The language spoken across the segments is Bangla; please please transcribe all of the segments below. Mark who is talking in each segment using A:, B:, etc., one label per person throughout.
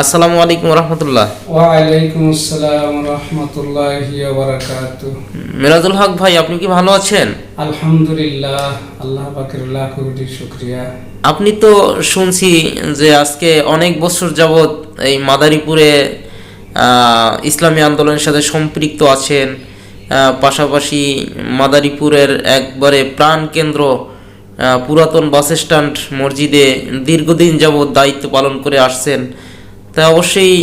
A: আসসালামু আলাইকুম রহমতুল্লাহ।
B: ওয়ালাইকুম আসসালাম রহমতুল্লাহি বারাকাতু
A: মিরাজুল হক ভাই আপনি কি ভালো আছেন?
B: আলহামদুলিল্লাহ আল্লাহ পাকের লাখ কোটি শুক্রিয়া।
A: আপনি তো শুনছি যে আজকে অনেক বছর যাবৎ এই মাদারীপুরে আহ, ইসলামী আন্দোলনের সাথে সম্পৃক্ত আছেন পাশাপাশি মাদারীপুরের একবারে প্রাণ কেন্দ্র পুরাতন বাস স্ট্যান্ড মসজিদে দীর্ঘদিন যাবৎ দায়িত্ব পালন করে আসছেন। তা অবশ্যই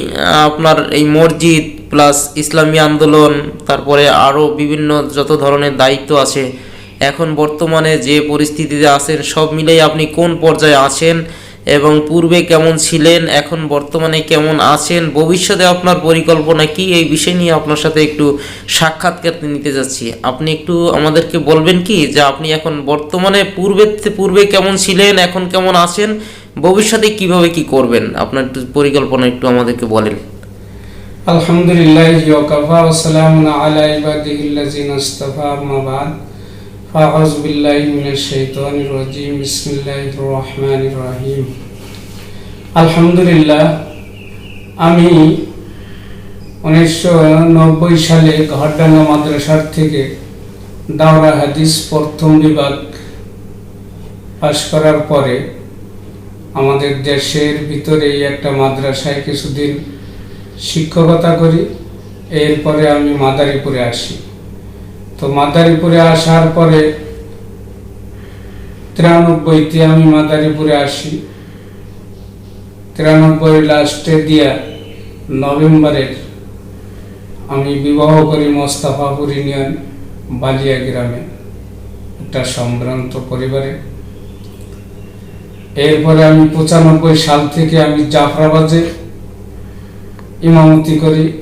A: আপনার এই মসজিদ প্লাস ইসলামী আন্দোলন, তারপরে আরও বিভিন্ন যত ধরনের দায়িত্ব আছে, এখন বর্তমানে যে পরিস্থিতিতে আছেন, সব মিলেই আপনি কোন পর্যায়ে আছেন এবং পূর্বে কেমন ছিলেন, এখন বর্তমানে কেমন আছেন, ভবিষ্যতে আপনার পরিকল্পনা কি, এই বিষয় নিয়ে আপনার সাথে একটু সাক্ষাৎকার নিতে যাচ্ছি। আপনি একটু আমাদেরকে বলবেন কি, যে আপনি এখন বর্তমানে পূর্বে পূর্বে কেমন ছিলেন, এখন কেমন আছেন ভবিষ্যতে কীভাবে কি করবেন? আপনার একটু পরিকল্পনা একটু আমাদেরকে বলেন।
B: আলহামদুলিল্লাহ ওয়াকাফা ওয়া সালামুন আলা ইবাদিহিল্লাযিনা রহিম। আলহামদুলিল্লাহ, আমি উনিশশো নব্বই সালে ঘরডাঙ্গা মাদ্রাসার থেকে দাওরা হাদিস প্রথম বিভাগ পাশ করার পরে আমাদের দেশের ভিতরেই একটা মাদ্রাসায় কিছুদিন শিক্ষকতা করি, এরপরে আমি মাদারীপুরে আসি। তো মাদারীপুরে আসার পরে তিরানব্বইতে আমি মাদারীপুরে আসি। তিরানব্বই লাস্টে দিয়া নভেম্বরের আমি বিবাহ করি মোস্তাফাপুর ইউনিয়ন বালিয়া গ্রামে, একটা সম্ভ্রান্ত পরিবারে। এরপরে আমি পঁচানব্বই সাল থেকে আমি জাফরাবাদে ইমামতি করি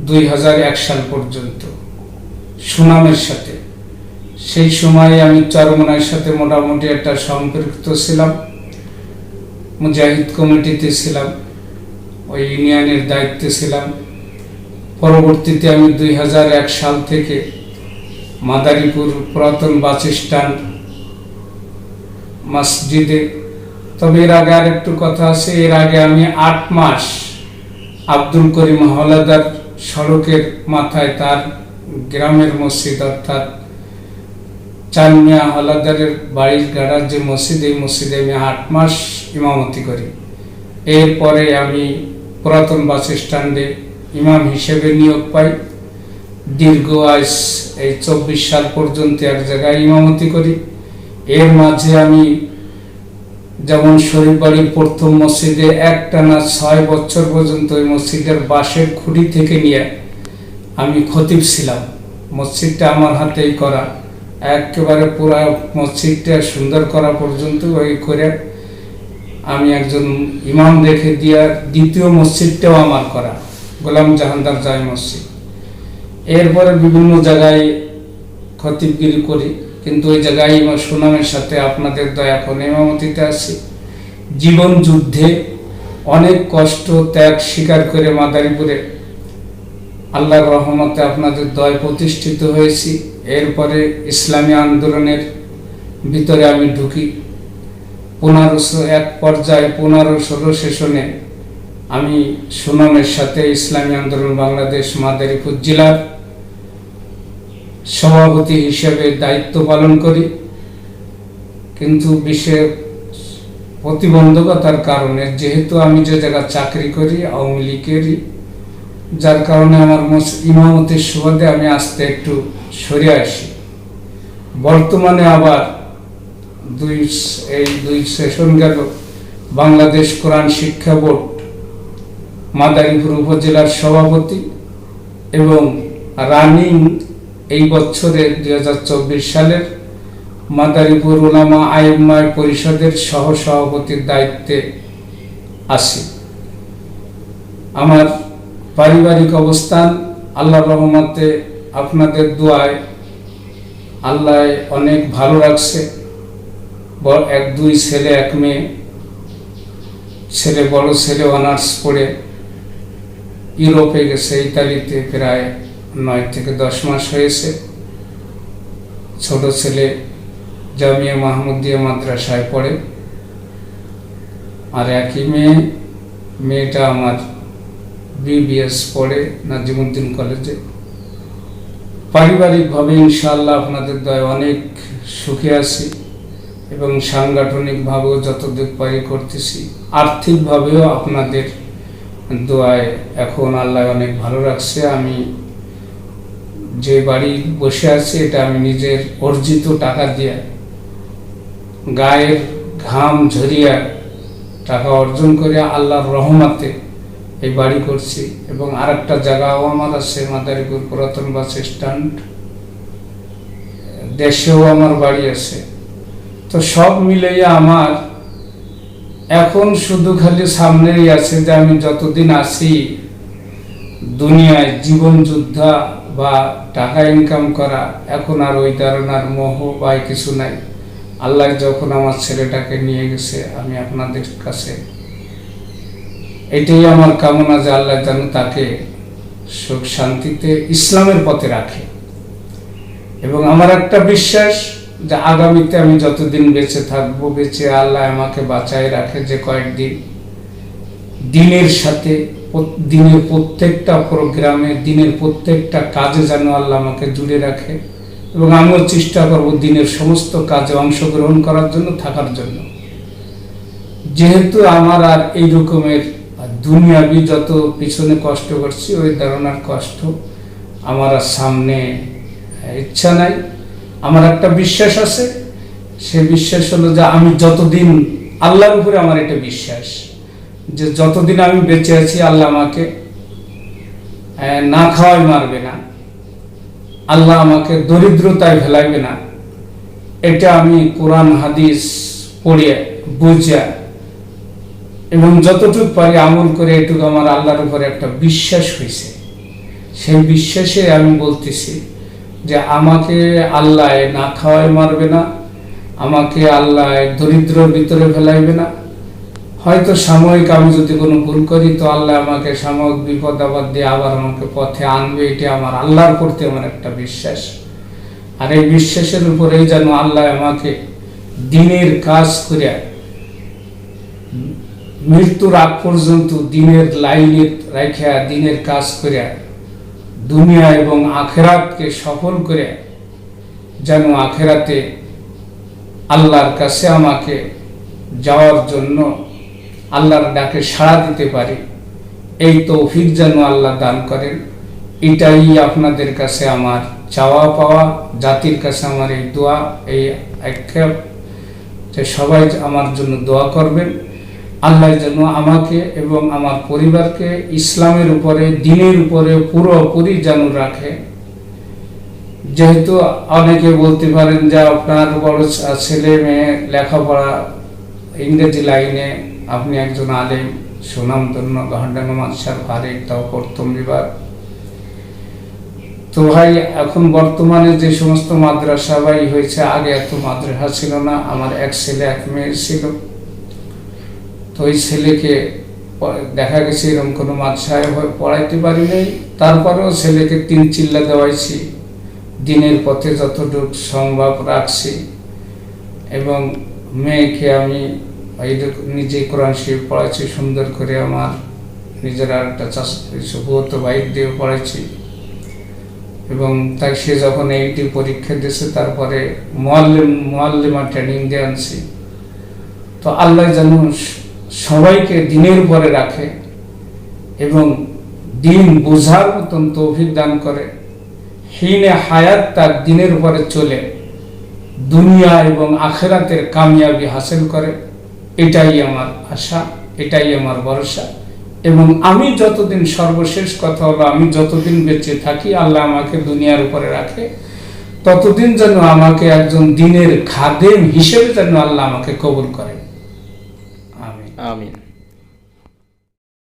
B: দুই হাজার এক সাল পর্যন্ত। সুনামের সাথে। সেই সময়ে আমি চরমনার সাথে মোটামুটি একটা সম্পৃক্ত ছিলাম। মুজাহিদ কমিটিতে ছিলাম। ওই ইউনিয়নের দায়িত্বে ছিলাম। পরবর্তীতে আমি দুই হাজার এক সাল থেকে মাদারীপুর পুরাতন বাস মসজিদে। তবে এর আগে আর একটু কথা আছে, এর আগে আমি আট মাস আব্দুল করিম হলাদার সড়কের মাথায় তার গ্রামের মসজিদ, অর্থাৎ চানমিয়া হলাদারের বাড়ির গাড়ার যে মসজিদ, এই মসজিদে আমি আট মাস ইমামতি করি। এরপরে আমি পুরাতন বাস স্ট্যান্ডে ইমাম হিসেবে নিয়োগ পাই। দীর্ঘ আয়স এই চব্বিশ সাল পর্যন্ত এক জায়গায় ইমামতি করি। এর মাঝে আমি যেমন শরীফ বাড়ির প্রথম মসজিদে একটানা ছয় বছর পর্যন্ত ওই মসজিদের বাঁশের খুঁটি থেকে নিয়ে আমি খতিব ছিলাম। মসজিদটা আমার হাতেই করা। একেবারে পুরা মসজিদটা সুন্দর করা পর্যন্ত ওই করে আমি একজন ইমাম রেখে দিয়া দ্বিতীয় মসজিদটাও আমার করা, গোলাম জাহানদার জায় মসজিদ। এরপরে বিভিন্ন জায়গায় খতিবগিরি করি। কিন্তু ওই জায়গায় সুনামের সাথে আপনাদের দয়া করে ইমামতিতে আছি। জীবন যুদ্ধে অনেক কষ্ট, ত্যাগ স্বীকার করে মাদারীপুরে আল্লাহর রহমতে আপনাদের দয় প্রতিষ্ঠিত হয়েছি। এরপরে ইসলামী আন্দোলনের ভিতরে আমি ঢুকি। পনেরোশো এক পর্যায়ে পনেরো ষোলো সেশনে আমি সুনামের সাথে ইসলামী আন্দোলন বাংলাদেশ মাদারীপুর জেলার সভাপতি হিসেবে দায়িত্ব পালন করি। কিন্তু বিশেষ প্রতিবন্ধকতার কারণে, যেহেতু আমি যে জায়গায় চাকরি করি, আওয়ামী লীগেরই যার কারণে আমার ইমামতির সুবাদে আমি আসতে একটু সরে আসি। বর্তমানে আবার দুই এই দুই সেশন গেল। বাংলাদেশ কোরআন শিক্ষা বোর্ড, মাদারীপুর উপজেলার সভাপতি এবং রানিং এই বছরের দুই হাজার চব্বিশ সালের মাদারীপুর উলামা আইম্মায় পরিষদের সহ সভাপতির দায়িত্বে আছি আমার পারিবারিক অবস্থান আল্লাহ রহমতে আপনাদের দোয়ায় আল্লাহ অনেক ভালো রাখছে। এক, দুই ছেলে, এক মেয়ে। ছেলে বড়, ছেলে অনার্স পড়ে ইউরোপে গেছে, ইতালিতে প্রায় নয় থেকে দশ মাস হয়েছে। ছোট ছেলে জামিয়া মাহমুদিয়া মাদ্রাসায় পড়ে। আর একই মেয়ে, মেয়েটা আমার বিবিএস পড়ে নাজিমুদ্দিন কলেজে। পারিবারিকভাবে ইনশাআল্লাহ আপনাদের দয় অনেক সুখে আছি এবং সাংগঠনিকভাবেও যতদূর পারি করতেছি। আর্থিকভাবেও আপনাদের দোয়ায় এখন আল্লাহ অনেক ভালো রাখছে। আমি যে বাড়ি বসে আছি, এটা আমি নিজের অর্জিত টাকা দিয়ে গায়ের ঘাম ঝরিয়া টাকা অর্জন করে আল্লাহর রহমাতে এই বাড়ি করছি এবং আর একটা জায়গাও আমার আছে, মাদারীপুর পুরাতন বাস স্ট্যান্ড। দেশেও আমার বাড়ি আছে। তো সব মিলিয়ে আমার এখন শুধু খালি সামনেই আছে যে আমি যতদিন আছি দুনিয়ায় জীবন, যোদ্ধা বা টাকা ইনকাম করা, এখন আর ওই ধারণার মোহ বা কিছু নাই। আল্লাহ যখন আমার ছেলেটাকে নিয়ে গেছে, আমি আপনাদের কাছে এটাই আমার কামনা যে আল্লাহ যেন তাকে সুখ শান্তিতে ইসলামের পথে রাখে। এবং আমার একটা বিশ্বাস যে আগামীতে আমি যতদিন বেঁচে থাকব, বেঁচে আল্লাহ আমাকে বাঁচায় রাখে যে কয়েকদিন দিনের সাথে দিনের প্রত্যেকটা প্রোগ্রামে, দিনের প্রত্যেকটা কাজে যেন আল্লাহ আমাকে জুড়ে রাখে। এবং আমিও চেষ্টা করব দিনের সমস্ত কাজে অংশগ্রহণ করার জন্য, থাকার জন্য। যেহেতু আমার আর এই রকমের দুনিয়াবি যত পিছনে কষ্ট করছি, ওই ধরনের কষ্ট আমার আর সামনে ইচ্ছা নাই। আমার একটা বিশ্বাস আছে, সে বিশ্বাস হলো যে আমি যতদিন আল্লাহর উপরে আমার এটা বিশ্বাস যে যতদিন আমি বেঁচে আছি, আল্লাহ আমাকে না খাওয়াই মারবে না। আল্লাহ আমাকে দরিদ্রতায় ফেলাইবে না। এটা আমি কোরআন, হাদিস পড়ে বুঝা এবং যতটুকু পারি আমল করে এটুকু আমার আল্লাহর উপরে একটা বিশ্বাস হয়েছে সেই বিশ্বাসে আমি বলতেছি যে আমাকে আল্লাহ না খাওয়াই মারবে না, আমাকে আল্লাহ দরিদ্রর ভিতরে ফেলাইবে না। হয়তো সাময়িক আমি যদি কোনো ভুল করি, তো আল্লাহ আমাকে সাময়িক বিপদ আবার দিয়ে আবার আমাকে পথে আনবে। এটা আমার আল্লাহর প্রতি আমার একটা বিশ্বাস। আর এই বিশ্বাসের উপরেই যেন আল্লাহ আমাকে দিনের কাজ করে মৃত্যুর আগ পর্যন্ত দিনের লাইনে রাখা দিনের কাজ করে দুনিয়া এবং আখেরাতকে সফল করে যেন আখেরাতে আল্লাহর কাছে আমাকে যাওয়ার জন্য আল্লাহর ডাকে সাড়া দিতে পারি। এই তৌফিক যেন আল্লাহ দান করেন। এটাই আপনাদের কাছে আমার চাওয়া পাওয়া, জাতির কাছে আমার এই দোয়া, এই আক্ষেপ যে সবাই আমার জন্য দোয়া করবেন। আল্লাহ যেন আমাকে এবং আমার পরিবারকে ইসলামের উপরে, দিনের উপরে পুরোপুরি যেন রাখে। যেহেতু অনেকে বলতে পারেন যে আপনার বড় ছেলে মেয়ে লেখাপড়া ইংরেজি লাইনে আপনি একজন আলেম সুনামধন্য গহন্ডাঙ্গ মাদশার ভারে তাও প্রথম বিভাগ। তো ভাই, এখন বর্তমানে যে সমস্ত মাদ্রাসা ভাই হয়েছে, আগে এত মাদ্রাসা ছিল না, আমার এক ছেলে, এক মেয়ে ছিল। তো ওই ছেলেকে দেখা গেছে এরকম কোনো মাদ্রাসায় পড়াইতে পারি নাই। তারপরেও ছেলেকে তিন চিল্লা দেওয়াইছি। দিনের পথে যতটুকু সম্ভব রাখছি। এবং মেয়েকে আমি নিজে কোরআন শরীফ পড়াইছি, সুন্দর করে আমার নিজের আর একটা চাষ সুবত বাইক দিয়ে পড়াইছি। এবং তাই সে যখন এইটি পরীক্ষা দিয়েছে, তারপরে মোয়াল্লিম, মোয়াল্লিমা ট্রেনিং দিয়ে আনছি। তো আল্লাহ যেন সবাইকে দিনের উপরে রাখে এবং দিন বোঝার মতন তৌফিক দান করে। হিনে হায়াত তার দিনের উপরে চলে, দুনিয়া এবং আখেরাতের কামিয়াবি হাসিল করে। এটাই আমার আশা, এটাই আমার ভরসা। এবং আমি যতদিন সর্বশেষ কথা হলো, আমি যতদিন বেঁচে থাকি, আল্লাহ আমাকে দুনিয়ার উপরে রাখে। ততদিন যেন আমাকে একজন দিনের খাদেম হিসেবে যেন আল্লাহ আমাকে কবুল করে আমি
A: আমিন।